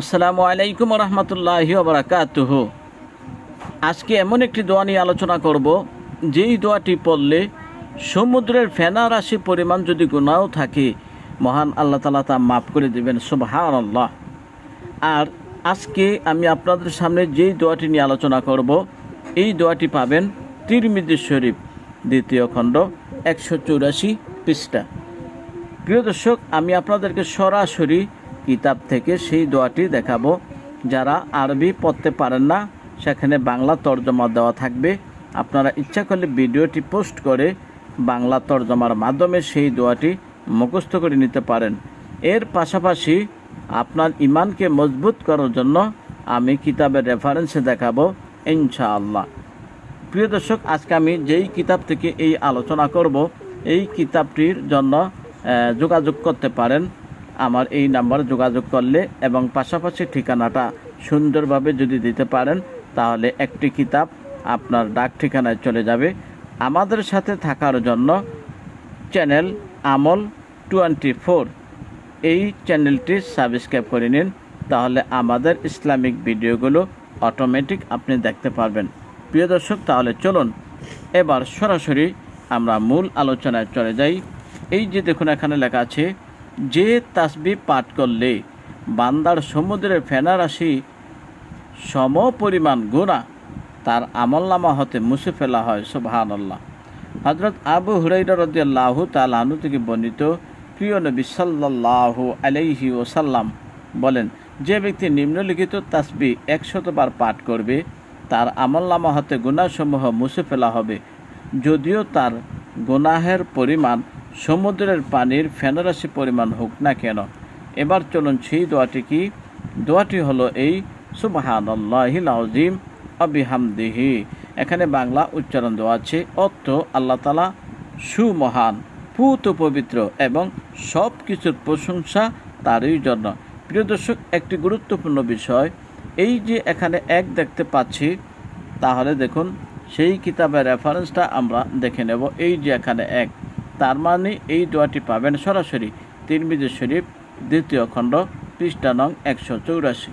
আসসালামু আলাইকুম রহমতুল্লাহ বারাকাতুহ আজকে এমন একটি দোয়া নিয়ে আলোচনা করব, যেই দোয়াটি পড়লে সমুদ্রের ফেনা রাশি পরিমাণ যদি গুণাও থাকে, মহান আল্লাহ তালা তা মাফ করে দেবেন সুবহান আল্লাহ আর আজকে আমি আপনাদের সামনে যেই দোয়াটি নিয়ে আলোচনা করব, এই দোয়াটি পাবেন তিরমিদি শরীফ, দ্বিতীয় খণ্ড, একশো চৌরাশি পৃষ্ঠা। প্রিয় দর্শক, আমি আপনাদেরকে সরাসরি কিতাব থেকে সেই দোয়াটি দেখাবো। যারা আরবি পড়তে পারেন না, সেখানে বাংলা তর্জমা দেওয়া থাকবে। আপনারা ইচ্ছা করলে ভিডিওটি পোস্ট করে বাংলা তর্জমার মাধ্যমে সেই দোয়াটি মুখস্থ করে নিতে পারেন। এর পাশাপাশি আপনার ইমানকে মজবুত করার জন্য আমি কিতাবের রেফারেন্সে দেখাবো, ইনশাআল্লাহ। প্রিয় দর্শক, আজকে আমি যেই কিতাব থেকে এই আলোচনা করব, এই কিতাবটির জন্য যোগাযোগ করতে পারেন আমার এই নাম্বারে যোগাযোগ করলে এবং পাশাপাশি ঠিকানাটা সুন্দরভাবে যদি দিতে পারেন, তাহলে একটি কিতাব আপনার ডাক ঠিকানায় চলে যাবে। আমাদের সাথে থাকার জন্য চ্যানেল আমল টোয়েন্টি ফোর। এই চ্যানেলটি সাবস্ক্রাইব করে নিন, তাহলে আমাদের ইসলামিক ভিডিওগুলো অটোমেটিক আপনি দেখতে পারবেন। প্রিয় দর্শক, তাহলে চলুন এবার সরাসরি আমরা মূল আলোচনায় চলে যাই। এই যে দেখুন, এখানে লেখা আছে যে তাসবি পাঠ করলে বান্দার সমুদ্রের ফেনা রাশি সম পরিমাণ গুণা তার আমলনামা হতে মুছে ফেলা হয় সুবহান আল্লাহ হজরত আবু হুরাইরা রদিয়াল্লাহু তালাহু থেকে বর্ণিত প্রিয় নবী সাল্লাহ আলাইহি ওসাল্লাম বলেন, যে ব্যক্তি নিম্নলিখিত তাসবি একশতবার পাঠ করবে, তার আমলনামা হতে গুণাসমূহ মুছে ফেলা হবে। যদিও তার গুনাহের পরিমাণ সমুদ্রের পানির ফেনারাশি পরিমাণ হোক না কেন, এবার চলুন সেই দোয়াটি কি? দোয়াটি হলো এই সুবাহান আল্লাহিল আজিম অবিহামদিহি। এখানে বাংলা উচ্চারণ দেওয়া আছে, অর্থ আল্লাহ তালা সুমহান, পুত পবিত্র এবং সব কিছুর প্রশংসা তারই জন্য। প্রিয় দর্শক, একটি গুরুত্বপূর্ণ বিষয়, এই যে এখানে এক দেখতে পাচ্ছি, তাহলে দেখুন, সেই কিতাবের রেফারেন্সটা আমরা দেখে নেব। এই যে এখানে এক তার মানে এই দোয়াটি পাবেন সরাসরি তিরমিজি শরীফ দ্বিতীয় খণ্ড পৃষ্ঠা নং একশো চৌরাশি।